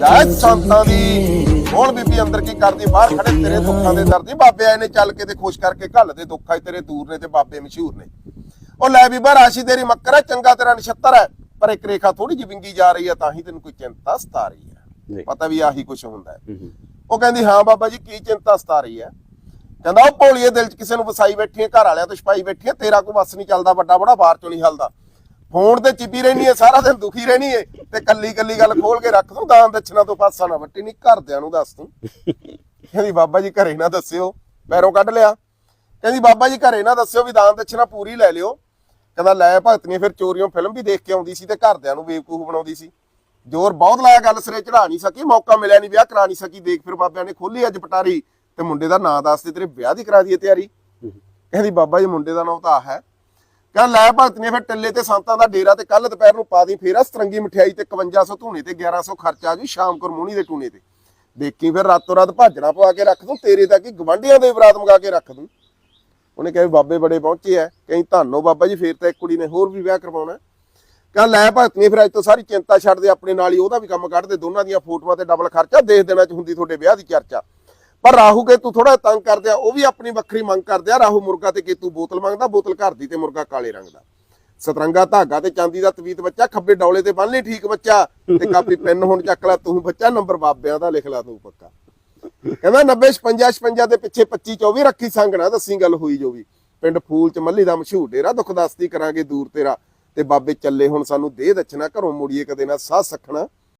ਜੈ ਸੰਤਾਂ ਦੀ। ਹੁਣ ਬੀਬੀ ਅੰਦਰ ਕੀ ਕਰਦੀ? ਬਾਹਰ ਖੜੇ ਤੇਰੇ ਦੁੱਖਾਂ ਦੇ ਦਰਦੀ। ਬਾਬੇ ਆਏ ਨੇ ਚੱਲ ਕੇ ਤੇ ਖੁਸ਼ ਕਰਕੇ ਘੱਲ ਦੇ ਦੁੱਖਾਂ ਤੇਰੇ ਦੂਰ ਨੇ ਤੇ ਬਾਬੇ ਮਸ਼ਹੂਰ ਨੇ। ਉਹ ਲੈ ਬੀਬਾ ਰਾਸ਼ੀ ਤੇਰੀ ਮੱਕਰ ਹੈ ਚੰਗਾ ਤੇਰਾ ਨਛੱਤਰ ਹੈ। ਪਰ ਇੱਕ ਰੇਖਾ ਥੋੜੀ ਜਿਹੀ ਵਿੰਗੀ ਜਾ ਰਹੀ ਹੈ ਤਾਂ ਹੀ ਤੈਨੂੰ ਕੋਈ ਚਿੰਤਾ ਸਤਾ ਰਹੀ ਹੈ। ਪਤਾ ਵੀ ਆਹੀ ਕੁਝ ਹੁੰਦਾ ਹੂੰ। ਉਹ ਕਹਿੰਦੀ ਹਾਂ ਬਾਬਾ ਜੀ ਕੀ ਚਿੰਤਾ ਸਤਾ ਰਹੀ ਹੈ? ਕਹਿੰਦਾ ਉਹ ਭੋਲੀਏ ਦਿਲ 'ਚ ਕਿਸੇ ਨੂੰ ਵਸਾਈ ਬੈਠੀ ਹੈ ਘਰ ਵਾਲਿਆਂ ਤੋਂ ਛਪਾਈ ਬੈਠੀ ਹੈ ਤੇਰਾ ਕੋਈ ਵਸ ਨਹੀਂ ਚੱਲਦਾ ਵੱਡਾ ਬੜਾ ਬਾਹਰ ਚੋਂ ਨਹੀਂ ਹਲਦਾ। ਫੋਨ ਤੇ ਚਿਪੀ ਰਹਿਣੀ ਹੈ ਸਾਰਾ ਦਿਨ ਦੁਖੀ ਰਹਿਣੀ ਹੈ ਤੇ ਕੱਲੀ ਕੱਲੀ ਗੱਲ ਖੋਲ ਕੇ ਰੱਖ ਦੂੰ ਦਾਨ ਦਛਣਾ ਤੋਂ ਪਾਸਾ ਨਾ ਵੱਟੀ ਨਹੀਂ ਘਰਦਿਆਂ ਨੂੰ ਦੱਸ ਤੂੰ ਕਹਿੰਦੀ ਬਾਬਾ ਜੀ ਘਰੇ ਨਾ ਦੱਸਿਓ। ਪੈਰੋਂ ਕੱਢ ਲਿਆ। ਕਹਿੰਦੀ ਬਾਬਾ ਜੀ ਘਰੇ ਨਾ ਦੱਸਿਓ ਵੀ ਦਾਨ ਦਛਣਾ ਪੂਰੀ ਲੈ ਲਿਓ। ਕਹਿੰਦਾ ਲੈ ਭਗਤਨੀ ਫਿਰ ਚੋਰੀਆਂ ਫਿਲਮ ਵੀ ਦੇਖ ਕੇ ਆਉਂਦੀ ਸੀ ਤੇ ਘਰਦਿਆਂ ਨੂੰ ਬੇਵਕੂਫ ਬਣਾਉਂਦੀ ਸੀ। ਜ਼ੋਰ ਬਹੁਤ ਲਾਇਆ ਗੱਲ ਸਿਰੇ ਚੜਾ ਨਹੀਂ ਸਕੀ ਮੌਕਾ ਮਿਲਿਆ ਨਹੀਂ ਵਿਆਹ ਕਰਾ ਨਹੀਂ ਸਕੀ। ਦੇਖ ਫਿਰ ਬਾਬਿਆਂ ਨੇ ਖੋਲੀ ਅੱਜ ਪਟਾਰੀ ਤੇ ਮੁੰਡੇ ਦਾ ਨਾਂ ਦੱਸ ਦੇ ਤੇਰੇ ਵਿਆਹ ਦੀ ਕਰਾ ਦਈਏ ਤਿਆਰੀ। ਕਹਿੰਦੀ ਬਾਬਾ ਜੀ ਮੁੰਡੇ ਦਾ ਨਾਮ ਤਾਂ ਹੈ ਕਹਿੰਦਾ ਲੈ ਭਗਤ ਨੇ ਫਿਰ ਟੱਲੇ ਤੇ ਸੰਤਾਂ ਦਾ ਡੇਰਾ ਤੇ ਕੱਲ ਦੁਪਹਿਰ ਨੂੰ ਪਾ ਦੀ ਫੇਰਾ ਸਤਰੰਗੀ ਮਠਿਆਈ ਤੇ 5100 ਧੂਣੇ ਤੇ 1100 ਖਰਚਾ ਜੀ ਸ਼ਾਮ ਕੋਰ ਦੇ ਟੂਣੇ ਤੇ। ਦੇਖੀ ਫਿਰ ਰਾਤੋਂ ਰਾਤ ਭਾਜਣਾ ਪਵਾ ਕੇ ਰੱਖ ਦੂੰ, ਤੇਰੇ ਤੱਕ ਹੀ ਗਵਾਂਢੀਆਂ ਦੇ ਬਰਾਤ ਮੰਗਾ ਕੇ ਰੱਖ ਦੂੰ। ਉਹਨੇ ਕਿਹਾ ਵੀ ਬਾਬੇ ਬੜੇ ਪਹੁੰਚੇ ਐ, ਕਹੀਂ ਧੰਨੋ ਬਾਬਾ ਜੀ, ਫੇਰ ਤਾਂ ਇੱਕ ਕੁੜੀ ਨੇ ਹੋਰ ਵੀ ਵਿਆਹ ਕਰਵਾਉਣਾ ਕਹਿੰਦਾ ਲੈ ਭਗਤ ਨੇ ਫਿਰ ਅੱਜ ਤੋਂ ਸਾਰੀ ਚਿੰਤਾ ਛੱਡ ਦੇ, ਆਪਣੇ ਨਾਲ ਹੀ ਉਹਦਾ ਵੀ ਕੰਮ ਕੱਢ ਦੇ, ਦੋਨਾਂ ਦੀਆਂ ਫੋਟੋਆਂ ਤੇ ਡਬਲ ਖਰਚਾ, ਦੇਖ ਦੇਣਾ ਚ ਹੁੰਦੀ ਤੁਹਾਡੇ ਵਿਆਹ ਦੀ ਚਰਚਾ। ਪਰ ਰਾਹੂ ਕੇਤੂ ਥੋੜਾ ਤੰਗ ਕਰਦੇ ਆ, ਉਹ ਵੀ ਆਪਣੀ ਵੱਖਰੀ ਮੰਗ ਕਰਦੇ ਆ। ਰਾਹੂ ਮੁਰਗਾ ਤੇ ਕੇਤੂ ਬੋਤਲ ਮੰਗਦਾ, ਬੋਤਲ ਘਰ ਦੀ ਤੇ ਮੁਰਗਾ ਕਾਲੇ ਰੰਗ ਦਾ। ਸਤਰੰਗਾ, ਧਾਗਾ ਤੇ ਚਾਂਦੀ ਦਾ ਤਵੀਤ ਬੱਚਾ, ਖੱਬੇ ਡੌਲੇ ਤੇ ਬੰਨ ਲਈ ਠੀਕ ਬੱਚਾ ਤੇ ਕਾਪੀ, ਪੈਨ ਹੁਣ ਚੱਕ ਲੈ, ਤੂੰ ਬੱਚਾ, ਨੰਬਰ ਬਾਬਿਆਂ ਦਾ ਲਿਖ ਲੈ ਤੂੰ ਪੱਕਾ। ਕਹਿੰਦਾ 90 56 56 ਦੇ ਪਿੱਛੇ 25 24 ਰੱਖੀ ਸੰਗ ਦੱਸੀ ਗੱਲ ਹੋਈ ਜੋ ਵੀ। ਪਿੰਡ ਫੂਲ ਚ ਮੱਲੀ ਦਾ ਮਸ਼ਹੂਰ ਡੇਰਾ ਦੁਖਦਾਸਤੀ ਕਰਾਂਗੇ ਦੂਰ ਤੇਰਾ। ਤੇ ਬਾਬੇ ਚੱਲੇ ਹੁਣ ਸਾਨੂੰ ਦੇ ਦਛਣਾ, ਘਰੋਂ ਮੁੜੀਏ ਕਦੇ ਨਾ ਸਾਹ ਸਖਣਾ।